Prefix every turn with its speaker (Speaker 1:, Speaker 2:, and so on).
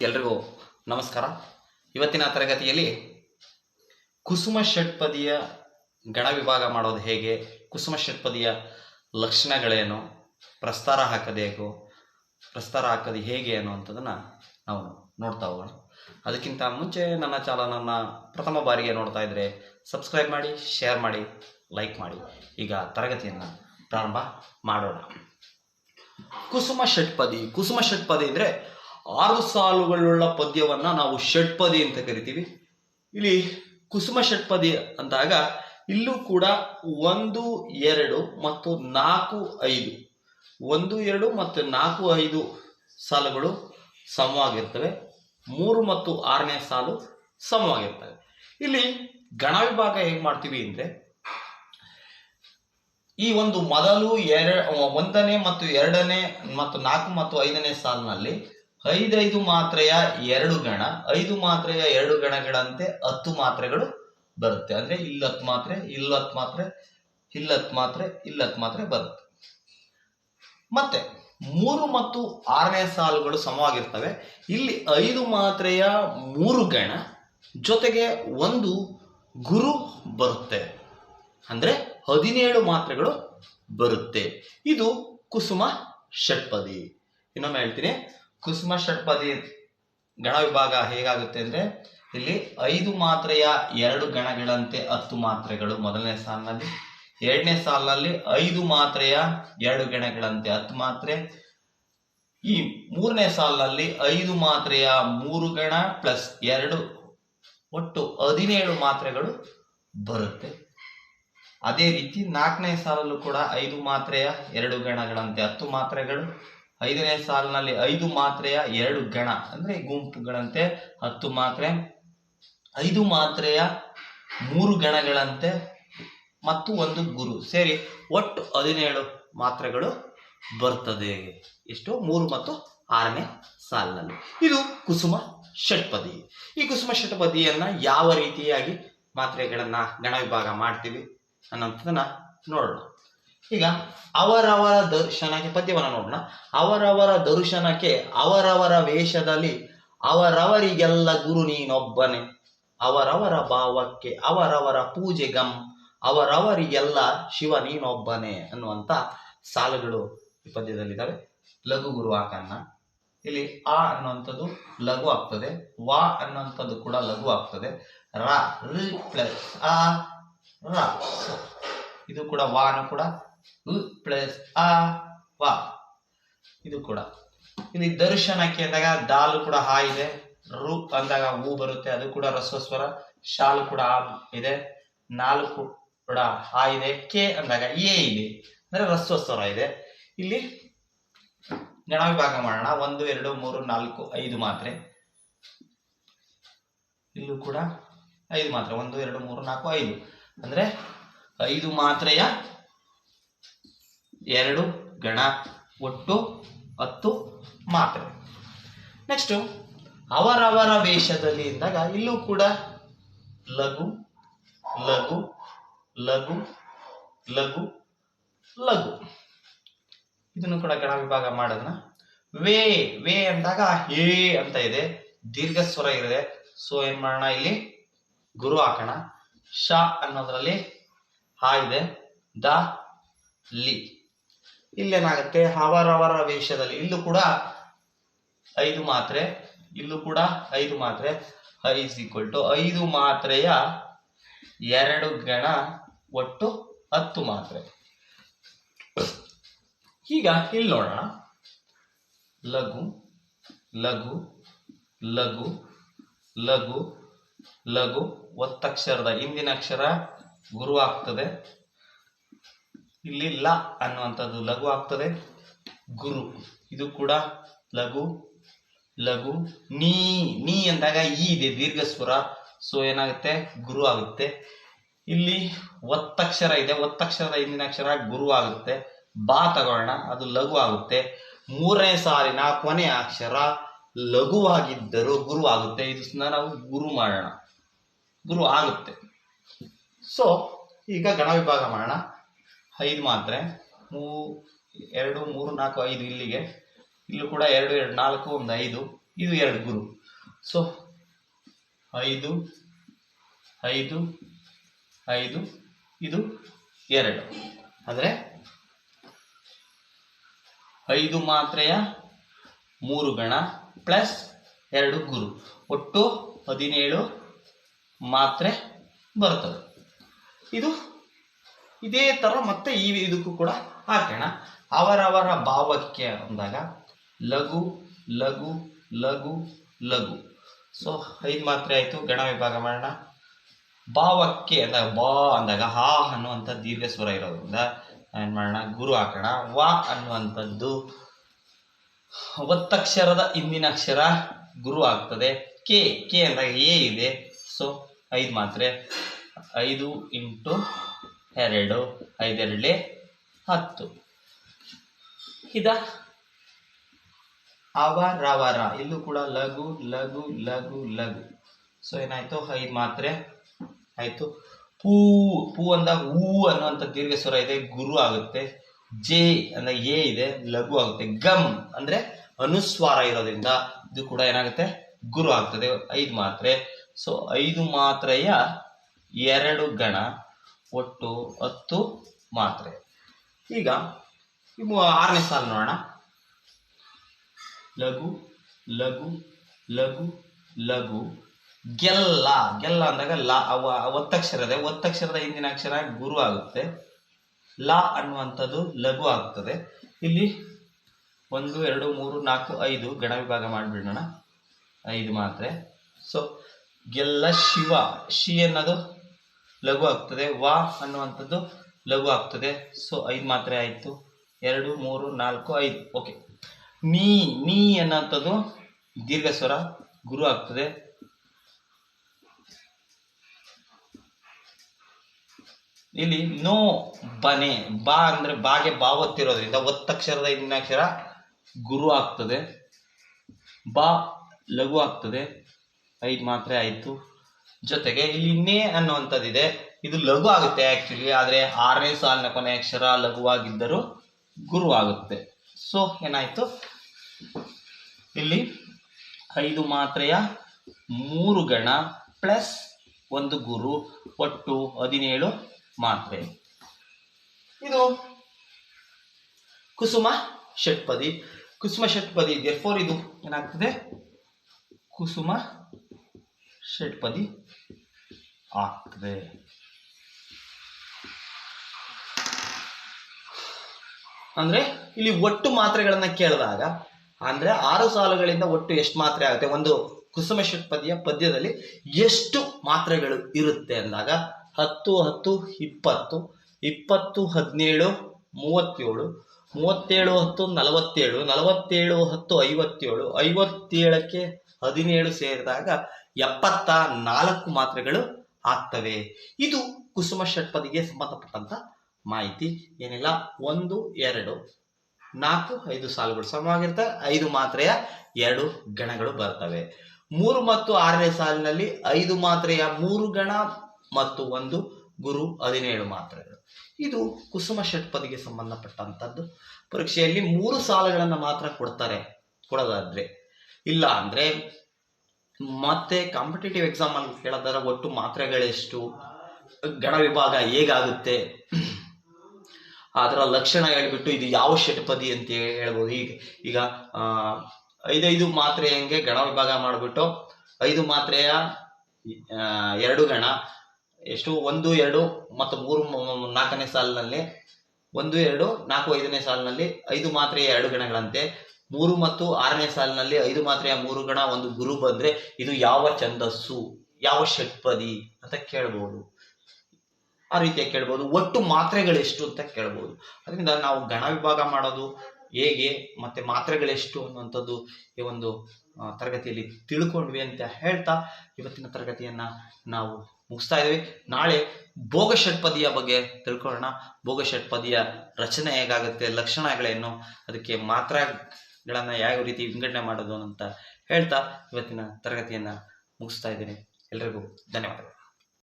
Speaker 1: ಎಲ್ರಿಗೂ ನಮಸ್ಕಾರ. ಇವತ್ತಿನ ತರಗತಿಯಲ್ಲಿ ಕುಸುಮ ಷಟ್ಪದಿಯ ಗಣ ವಿಭಾಗ ಮಾಡೋದು ಹೇಗೆ, ಕುಸುಮ ಷಟ್ಪದಿಯ ಲಕ್ಷಣಗಳೇನು, ಪ್ರಸ್ತಾರ ಹಾಕಬೇಕು ಪ್ರಸ್ತಾರ ಹಾಕೋದು ಹೇಗೆ ಅನ್ನುವಂಥದ್ದನ್ನು ನಾವು ನೋಡ್ತಾ ಹೋಗೋಣ. ಅದಕ್ಕಿಂತ ಮುಂಚೆ ನನ್ನ ಚಾನಲನ್ನು ಪ್ರಥಮ ಬಾರಿಗೆ ನೋಡ್ತಾ ಇದ್ದರೆ ಸಬ್ಸ್ಕ್ರೈಬ್ ಮಾಡಿ, ಶೇರ್ ಮಾಡಿ, ಲೈಕ್ ಮಾಡಿ. ಈಗ ತರಗತಿಯನ್ನು ಪ್ರಾರಂಭ ಮಾಡೋಣ. ಕುಸುಮ ಷಟ್ಪದಿ ಕುಸುಮ ಷಟ್ಪದಿ ಅಂದರೆ ಆರು ಸಾಲುಗಳುಳ್ಳ ಪದ್ಯವನ್ನು ನಾವು ಷಟ್ಪದಿ ಅಂತ ಕರಿತೀವಿ. ಇಲ್ಲಿ ಕುಸುಮ ಷಟ್ಪದಿ ಅಂದಾಗ ಇಲ್ಲೂ ಕೂಡ ಒಂದು, ಎರಡು ಮತ್ತು ನಾಲ್ಕು, ಐದು. ಒಂದು, ಎರಡು ಮತ್ತು ನಾಲ್ಕು, ಐದು ಸಾಲುಗಳು ಸಮವಾಗಿರ್ತವೆ. ಮೂರು ಮತ್ತು ಆರನೇ ಸಾಲು ಸಮವಾಗಿರ್ತವೆ. ಇಲ್ಲಿ ಗಣ ವಿಭಾಗ ಹೇಗೆ ಮಾಡ್ತೀವಿ ಅಂದರೆ ಈ ಒಂದು ಮೊದಲು ಎರ, ಒಂದನೇ ಮತ್ತು ಎರಡನೇ ಮತ್ತು ನಾಲ್ಕು ಮತ್ತು ಐದನೇ ಸಾಲಿನಲ್ಲಿ ಐದೈದು ಮಾತ್ರೆಯ ಎರಡು ಗಣ, ಐದು ಮಾತ್ರೆಯ ಎರಡು ಗಣಗಳಂತೆ ಹತ್ತು ಮಾತ್ರೆಗಳು ಬರುತ್ತೆ. ಅಂದ್ರೆ ಇಲ್ಲತ್ ಮಾತ್ರೆ ಇಲ್ಲತ್ ಮಾತ್ರೆ ಇಲ್ಲತ್ ಮಾತ್ರೆ ಇಲ್ಲತ್ ಮಾತ್ರೆ ಬರುತ್ತೆ. ಮತ್ತೆ ಮೂರು ಮತ್ತು ಆರನೇ ಸಾಲುಗಳು ಸಮವಾಗಿರ್ತವೆ. ಇಲ್ಲಿ ಐದು ಮಾತ್ರೆಯ ಮೂರು ಗಣ ಜೊತೆಗೆ ಒಂದು ಗುರು ಬರುತ್ತೆ. ಅಂದ್ರೆ ಹದಿನೇಳು ಮಾತ್ರೆಗಳು ಬರುತ್ತೆ. ಇದು ಕುಸುಮ ಷಟ್ಪದಿ. ಇನ್ನೊಮ್ಮೆ ಹೇಳ್ತೀನಿ. ಕುಸುಮ ಷಟ್ಪದಿ ಗಣ ವಿಭಾಗ ಹೇಗಾಗುತ್ತೆ ಅಂದ್ರೆ ಇಲ್ಲಿ ಐದು ಮಾತ್ರೆಯ ಎರಡು ಗಣಗಳಂತೆ ಹತ್ತು ಮಾತ್ರೆಗಳು ಮೊದಲನೇ ಸಾಲಿನಲ್ಲಿ, ಎರಡನೇ ಸಾಲಿನಲ್ಲಿ ಐದು ಮಾತ್ರೆಯ ಎರಡು ಗಣಗಳಂತೆ ಹತ್ತು ಮಾತ್ರೆ. ಈ ಮೂರನೇ ಸಾಲಿನಲ್ಲಿ ಐದು ಮಾತ್ರೆಯ ಮೂರು ಗಣ ಪ್ಲಸ್ ಎರಡು, ಒಟ್ಟು ಹದಿನೇಳು ಮಾತ್ರೆಗಳು ಬರುತ್ತೆ. ಅದೇ ರೀತಿ ನಾಲ್ಕನೇ ಸಾಲಲ್ಲೂ ಕೂಡ ಐದು ಮಾತ್ರೆಯ ಎರಡು ಗಣಗಳಂತೆ ಹತ್ತು ಮಾತ್ರೆಗಳು. ಐದನೇ ಸಾಲಿನಲ್ಲಿ ಐದು ಮಾತ್ರೆಯ ಎರಡು ಗಣ, ಅಂದ್ರೆ ಗುಂಪುಗಳಂತೆ ಹತ್ತು ಮಾತ್ರೆ. ಐದು ಮಾತ್ರೆಯ ಮೂರು ಗಣಗಳಂತೆ ಮತ್ತು ಒಂದು ಗುರು. ಸೇರಿ ಒಟ್ಟು ಹದಿನೇಳು ಮಾತ್ರೆಗಳು ಬರ್ತದೆ. ಎಷ್ಟು? ಮೂರು ಮತ್ತು ಆರನೇ ಸಾಲಿನಲ್ಲಿ. ಇದು ಕುಸುಮ ಷಟ್ಪದಿ. ಈ ಕುಸುಮ ಷಟ್ಪದಿಯನ್ನ ಯಾವ ರೀತಿಯಾಗಿ ಮಾತ್ರೆಗಳನ್ನ ಗಣ ವಿಭಾಗ ಮಾಡ್ತೀವಿ ಅನ್ನೋಂಥದ್ದನ್ನ ನೋಡೋಣ. ಈಗ ಅವರವರ ದರ್ಶನಕ್ಕೆ ಪದ್ಯವನ್ನು ನೋಡೋಣ. ಅವರವರ ದರ್ಶನಕ್ಕೆ, ಅವರವರ ವೇಷದಲ್ಲಿ ಅವರವರಿಗೆಲ್ಲ ಗುರು ನೀನೊಬ್ಬನೇ. ಅವರವರ ಭಾವಕ್ಕೆ, ಅವರವರ ಪೂಜೆಗಂ ಅವರವರಿಗೆಲ್ಲ ಶಿವ ನೀನೊಬ್ಬನೇ ಅನ್ನುವಂಥ ಸಾಲುಗಳು ಈ ಪದ್ಯದಲ್ಲಿದ್ದಾವೆ. ಲಘು ಗುರು ಆಕನ್ನ ಇಲ್ಲಿ ಆ ಅನ್ನುವಂಥದ್ದು ಲಘು ಆಗ್ತದೆ. ವಾ ಅನ್ನುವಂಥದ್ದು ಕೂಡ ಲಘು ಆಗ್ತದೆ. ರ ಪ್ಲಸ್ ಆ, ರ. ಇದು ಕೂಡ ವಾನು ಕೂಡ ಪ್ಲಸ್ ಆ, ವಾ. ಇದು ಕೂಡ. ಇಲ್ಲಿ ದರ್ಶನಕ್ಕೆ ಅಂದಾಗ ದಾಲು ಕೂಡ ಹಾ ಇದೆ. ರು ಅಂದಾಗ ಹೂ ಬರುತ್ತೆ. ಅದು ಕೂಡ ರಸ್ವಸ್ವರ ಶಾಲು ಕೂಡ ಆ ಇದೆ. ನಾಲ್ಕು ಕೂಡ ಹಾ ಇದೆ. ಕೆ ಅಂದಾಗ ಎ ಇದೆ. ಅಂದ್ರೆ ರಸ್ವಸ್ವರ ಇದೆ. ಇಲ್ಲಿ ಗಣ ವಿಭಾಗ ಮಾಡೋಣ. ಒಂದು, ಎರಡು, ಮೂರು, ನಾಲ್ಕು, ಐದು ಮಾತ್ರೆ. ಇಲ್ಲೂ ಕೂಡ ಐದು ಮಾತ್ರೆ. ಒಂದು, ಎರಡು, ಮೂರು, ನಾಲ್ಕು, ಐದು. ಅಂದ್ರೆ ಐದು ಮಾತ್ರೆಯ ಎರಡು ಗಣ ಒಟ್ಟು ಹತ್ತು ಮಾತ್ರೆ. ನೆಕ್ಸ್ಟ್ ಅವರವರ ವೇಷದಲ್ಲಿ ಇದ್ದಾಗ ಇಲ್ಲೂ ಕೂಡ ಲಘು ಲಘು ಲಘು ಲಘು ಲಘು. ಇದನ್ನು ಕೂಡ ಗಣ ವಿಭಾಗ ಮಾಡೋದನ್ನ ವೇ ವೇ ಅಂದಾಗ ಹೇ ಅಂತ ಇದೆ. ದೀರ್ಘ ಸ್ವರ ಇದೆ ಸೊ ಏನ್ ಮಾಡೋಣ ಇಲ್ಲಿ? ಗುರು ಹಾಕೋಣ. ಶ ಅನ್ನೋದ್ರಲ್ಲಿ ಹಾ ಇದೆ. ದ, ಲಿ. ಇಲ್ಲೇನಾಗುತ್ತೆ? ಅವರವರ ವೇಷದಲ್ಲಿ. ಇಲ್ಲೂ ಕೂಡ ಐದು ಮಾತ್ರೆ. ಇಲ್ಲೂ ಕೂಡ ಐದು ಮಾತ್ರೆ. ಐಸ್ ಈಕ್ವಲ್ ಟು ಐದು ಮಾತ್ರೆಯ ಎರಡು ಗಣ ಒಟ್ಟು ಹತ್ತು ಮಾತ್ರೆ. ಈಗ ಇಲ್ಲಿ ನೋಡೋಣ. ಲಘು ಲಘು ಲಘು ಲಘು ಲಘು. ಒತ್ತಕ್ಷರದ, ಹಿಂದಿನ ಅಕ್ಷರ ಗುರು ಆಗ್ತದೆ. ಇಲ್ಲಿ ಲ ಅನ್ನುವಂಥದ್ದು ಲಘು ಆಗ್ತದೆ. ಗುರು, ಇದು ಕೂಡ ಲಘು ಲಘು, ನೀ ನೀ ಅಂದಾಗ ಈ ಇದೆ ದೀರ್ಘ ಸ್ವರ ಸೊ ಏನಾಗುತ್ತೆ? ಗುರು ಆಗುತ್ತೆ. ಇಲ್ಲಿ ಒತ್ತಕ್ಷರ ಇದೆ. ಒತ್ತಕ್ಷರದ ಹಿಂದಿನ ಅಕ್ಷರ ಗುರು ಆಗುತ್ತೆ. ಬಾ ತಗೊಳ್ಳೋಣ, ಅದು ಲಘು ಆಗುತ್ತೆ. ಮೂರನೇ ಸಾಲಿನ ಕೊನೆಯ ಅಕ್ಷರ ಲಘುವಾಗಿದ್ದರೂ ಗುರು ಆಗುತ್ತೆ. ಇದನ್ನ ನಾವು ಗುರು ಮಾಡೋಣ. ಗುರು ಆಗುತ್ತೆ. ಸೊ ಈಗ ಗಣ ವಿಭಾಗ ಮಾಡೋಣ. ಐದು ಮಾತ್ರೆ. ಮೂ ಎರಡು, ಮೂರು, ನಾಲ್ಕು, ಐದು ಇಲ್ಲಿಗೆ. ಇಲ್ಲೂ ಕೂಡ ಎರಡು ಎರಡು, ನಾಲ್ಕು, ಒಂದು ಐದು. ಇದು ಎರಡು ಗುರು. ಸೊ ಐದು ಐದು ಐದು, ಇದು ಎರಡು. ಅಂದರೆ ಐದು ಮಾತ್ರೆಯ ಮೂರು ಗಣ ಪ್ಲಸ್ ಎರಡು ಗುರು. ಒಟ್ಟು ಹದಿನೇಳು ಮಾತ್ರೆ ಬರ್ತದೆ ಇದು ಇದೇ ಥರ ಮತ್ತೆ ಈ ಇದಕ್ಕೂ ಕೂಡ ಹಾಕೋಣ. ಅವರವರ ಭಾವಕ್ಕೆ ಅಂದಾಗ ಲಘು ಲಘು ಲಘು ಲಘು. ಸೊ ಐದು ಮಾತ್ರೆ ಆಯಿತು. ಗಣ ವಿಭಾಗ ಮಾಡೋಣ. ಭಾವಕ್ಕೆ ಅಂದಾಗ ಬಾ ಅಂದಾಗ ಹಾ ಅನ್ನುವಂಥ ದೀರ್ಘ ಸ್ವರ ಇರೋದ್ರಿಂದ ಏನು ಮಾಡೋಣ? ಗುರು ಹಾಕೋಣ. ವಾ ಅನ್ನುವಂಥದ್ದು ಒತ್ತಕ್ಷರದ ಹಿಂದಿನ ಅಕ್ಷರ ಗುರು ಆಗ್ತದೆ. ಕೆ ಕೆ ಅಂದಾಗ ಎ ಇದೆ. ಸೊ ಐದು ಮಾತ್ರೆ. ಐದು ಇಂಟು ಎರಡು ಐದೆರಡಲೆ ಹತ್ತು. ಇದ ಅವರವರ ಇಲ್ಲೂ ಕೂಡ ಲಘು ಲಘು ಲಘು ಲಘು. ಸೊ ಏನಾಯ್ತು? ಐದು ಮಾತ್ರೆ ಆಯ್ತು. ಪೂ ಪೂ ಅಂದಾಗ ಹೂ ಅನ್ನುವಂಥ ದೀರ್ಘ ಸ್ವರ ಇದೆ, ಗುರು ಆಗುತ್ತೆ. ಜೆ ಅಂದ ಎ ಇದೆ, ಲಘು ಆಗುತ್ತೆ. ಗಮ್ ಅಂದ್ರೆ ಅನುಸ್ವಾರ ಇರೋದ್ರಿಂದ ಇದು ಕೂಡ ಏನಾಗುತ್ತೆ? ಗುರು ಆಗ್ತದೆ. ಐದು ಮಾತ್ರೆ. ಸೊ ಐದು ಮಾತ್ರೆಯ ಎರಡು ಗಣ. ಒಟ್ಟು ಹತ್ತು ಮಾತ್ರೆ. ಈಗ ಆರನೇ ಸಾಲು ನೋಡೋಣ. ಲಘು ಲಘು ಲಘು ಲಘು. ಗೆಲ್ಲ ಗೆಲ್ಲ ಅಂದಾಗ ಲ, ಅವ, ಒತ್ತಕ್ಷರ ಇದೆ. ಒತ್ತಕ್ಷರದ ಹಿಂದಿನ ಅಕ್ಷರ ಗುರು ಆಗುತ್ತೆ. ಲ ಅನ್ನುವಂಥದ್ದು ಲಘು ಆಗ್ತದೆ. ಇಲ್ಲಿ ಒಂದು, ಎರಡು, ಮೂರು, ನಾಲ್ಕು, ಐದು ಗಣ ವಿಭಾಗ ಮಾಡಿಬಿಡೋಣ. ಐದು ಮಾತ್ರೆ. ಸೊ ಗೆಲ್ಲ ಶಿವ. ಶಿ ಅನ್ನೋದು ಲಘು ಆಗ್ತದೆ. ವಾ ಅನ್ನುವಂಥದ್ದು ಲಘು ಆಗ್ತದೆ. ಸೊ, ಐದು ಮಾತ್ರೆ ಆಯಿತು. ಎರಡು, ಮೂರು, ನಾಲ್ಕು, ಐದು. ಓಕೆ. ನೀ ನೀ ಅನ್ನೋಂಥದ್ದು ದೀರ್ಘ ಸ್ವರ ಗುರು ಆಗ್ತದೆ. ಇಲ್ಲಿ ನೋ ಬನೆ, ಬಾ ಅಂದ್ರೆ ಬಾಗೆ ಬಾವತ್ತಿರೋದ್ರಿಂದ ಒತ್ತಕ್ಷರದ ಅಕ್ಷರ ಗುರು ಆಗ್ತದೆ. ಬಾ ಲಘು ಆಗ್ತದೆ. ಐದು ಮಾತ್ರೆ ಆಯಿತು. ಜೊತೆಗೆ ಇಲ್ಲಿ ನೇ ಅನ್ನುವಂಥದ್ದಿದೆ. ಇದು ಲಘು ಆಗುತ್ತೆ ಆಕ್ಚುಲಿ ಆದರೆ ಆರನೇ ಸಾಲಿನ ಕೊನೆ ಅಕ್ಷರ ಲಘುವಾಗಿದ್ದರೂ ಗುರು ಆಗುತ್ತೆ. ಸೊ ಏನಾಯಿತು? ಇಲ್ಲಿ ಐದು ಮಾತ್ರೆಯ ಮೂರು ಗಣ ಪ್ಲಸ್ ಒಂದು ಗುರು, ಒಟ್ಟು ಹದಿನೇಳು ಮಾತ್ರೆ. ಇದು ಕುಸುಮ ಷಟ್ಪದಿ. ಕುಸುಮ ಷಟ್ಪದಿ ಫೋರ್ ಇದು ಏನಾಗ್ತದೆ? ಕುಸುಮ ಷಟ್ಪದಿ ಆಗ್ತದೆ ಅಂದ್ರೆ ಇಲ್ಲಿ ಒಟ್ಟು ಮಾತ್ರೆಗಳನ್ನ ಕೇಳಿದಾಗ, ಅಂದ್ರೆ ಆರು ಸಾಲುಗಳಿಂದ ಒಟ್ಟು ಎಷ್ಟು ಮಾತ್ರೆ ಆಗುತ್ತೆ? ಒಂದು ಕುಸುಮ ಷಟ್ಪದಿಯ ಪದ್ಯದಲ್ಲಿ ಎಷ್ಟು ಮಾತ್ರೆಗಳು ಇರುತ್ತೆ ಅಂದಾಗ, ಹತ್ತು ಹತ್ತು, ಇಪ್ಪತ್ತು ಇಪ್ಪತ್ತು, ಹದಿನೇಳು, ಮೂವತ್ತೇಳು ಮೂವತ್ತೇಳು, ಹತ್ತು, ನಲವತ್ತೇಳು ನಲವತ್ತೇಳು, ಹತ್ತು, ಐವತ್ತೇಳು, ಐವತ್ತೇಳಕ್ಕೆ ಹದಿನೇಳು ಸೇರಿದಾಗ ಎಪ್ಪತ್ತ ನಾಲ್ಕು ಮಾತ್ರೆಗಳು ಆಗ್ತವೆ. ಇದು ಕುಸುಮ ಷಟ್ಪದಿಗೆ ಸಂಬಂಧಪಟ್ಟಂತ ಮಾಹಿತಿ. ಏನಿಲ್ಲ, ಒಂದು, ಎರಡು, ನಾಲ್ಕು, ಐದು ಸಾಲುಗಳು ಸಮವಾಗಿರ್ತವೆ ಐದು ಮಾತ್ರೆಯ ಎರಡು ಗಣಗಳು ಬರ್ತವೆ. ಮೂರು ಮತ್ತು ಆರನೇ ಸಾಲಿನಲ್ಲಿ ಐದು ಮಾತ್ರೆಯ ಮೂರು ಗಣ ಮತ್ತು ಒಂದು ಗುರು ಹದಿನೇಳು ಮಾತ್ರೆಗಳು. ಇದು ಕುಸುಮ ಷಟ್ಪದಿಗೆ ಸಂಬಂಧಪಟ್ಟಂಥದ್ದು ಪರೀಕ್ಷೆಯಲ್ಲಿ ಮೂರು ಸಾಲುಗಳನ್ನು ಮಾತ್ರ ಕೊಡ್ತಾರೆ. ಕೊಡೋದಾದ್ರೆ, ಇಲ್ಲ ಅಂದ್ರೆ ಮತ್ತೆ ಕಾಂಪಿಟೇಟಿವ್ ಎಕ್ಸಾಮ್ ಅಲ್ಲಿ ಹೇಳೋದಾದ್ರೆ ಒಟ್ಟು ಮಾತ್ರೆಗಳೆಷ್ಟು? ಗಣ ವಿಭಾಗ ಹೇಗಾಗುತ್ತೆ? ಅದರ ಲಕ್ಷಣ ಹೇಳ್ಬಿಟ್ಟು ಇದು ಯಾವ ಷಟ್ಪದಿ ಅಂತ ಹೇಳ್ಬೋದು. ಈಗ ಈಗ ಐದೈದು ಮಾತ್ರೆ ಹೆಂಗೆ ಗಣ ವಿಭಾಗ ಮಾಡಿಬಿಟ್ಟು, ಐದು ಮಾತ್ರೆಯ ಎರಡು ಗಣ, ಎಷ್ಟು? ಒಂದು, ಎರಡು, ಮತ್ತು ಮೂರು ನಾಲ್ಕನೇ ಸಾಲಿನಲ್ಲಿ, ಒಂದು, ಎರಡು, ನಾಲ್ಕು, ಐದನೇ ಸಾಲಿನಲ್ಲಿ ಐದು ಮಾತ್ರೆಯ ಎರಡು ಗಣಗಳಂತೆ. ಮೂರು ಮತ್ತು ಆರನೇ ಸಾಲಿನಲ್ಲಿ ಐದು ಮಾತ್ರೆಯ ಮೂರು ಗಣ ಒಂದು ಗುರು ಬಂದ್ರೆ ಇದು ಯಾವ ಛಂದಸ್ಸು, ಯಾವ ಷಟ್ಪದಿ ಅಂತ ಕೇಳ್ಬೋದು. ಆ ರೀತಿಯಾಗಿ ಕೇಳ್ಬೋದು. ಒಟ್ಟು ಮಾತ್ರೆಗಳೆಷ್ಟು ಅಂತ ಕೇಳ್ಬೋದು. ಅದರಿಂದ ನಾವು ಗಣ ವಿಭಾಗ ಮಾಡೋದು ಹೇಗೆ, ಮತ್ತೆ ಮಾತ್ರೆಗಳೆಷ್ಟು ಅನ್ನುವಂಥದ್ದು ಈ ಒಂದು ತರಗತಿಯಲ್ಲಿ ತಿಳ್ಕೊಂಡ್ವಿ ಅಂತ ಹೇಳ್ತಾ ಇವತ್ತಿನ ತರಗತಿಯನ್ನ ನಾವು ಮುಗಿಸ್ತಾ ಇದ್ದೀವಿ ನಾಳೆ ಭೋಗ ಷಟ್ಪದಿಯ ಬಗ್ಗೆ ತಿಳ್ಕೊಳ್ಳೋಣ. ಭೋಗ ಷಟ್ಪದಿಯ ರಚನೆ ಹೇಗಾಗುತ್ತೆ, ಲಕ್ಷಣಗಳೇನು, ಅದಕ್ಕೆ ಮಾತ್ರೆಗಳನ್ನ ಯಾವ ರೀತಿ ವಿಂಗಡಣೆ ಮಾಡೋದು ಅಂತ ಹೇಳ್ತಾ ಇವತ್ತಿನ ತರಗತಿಯನ್ನ ಮುಗಿಸ್ತಾ ಇದ್ದೀನಿ. ಎಲ್ರಿಗೂ ಧನ್ಯವಾದಗಳು.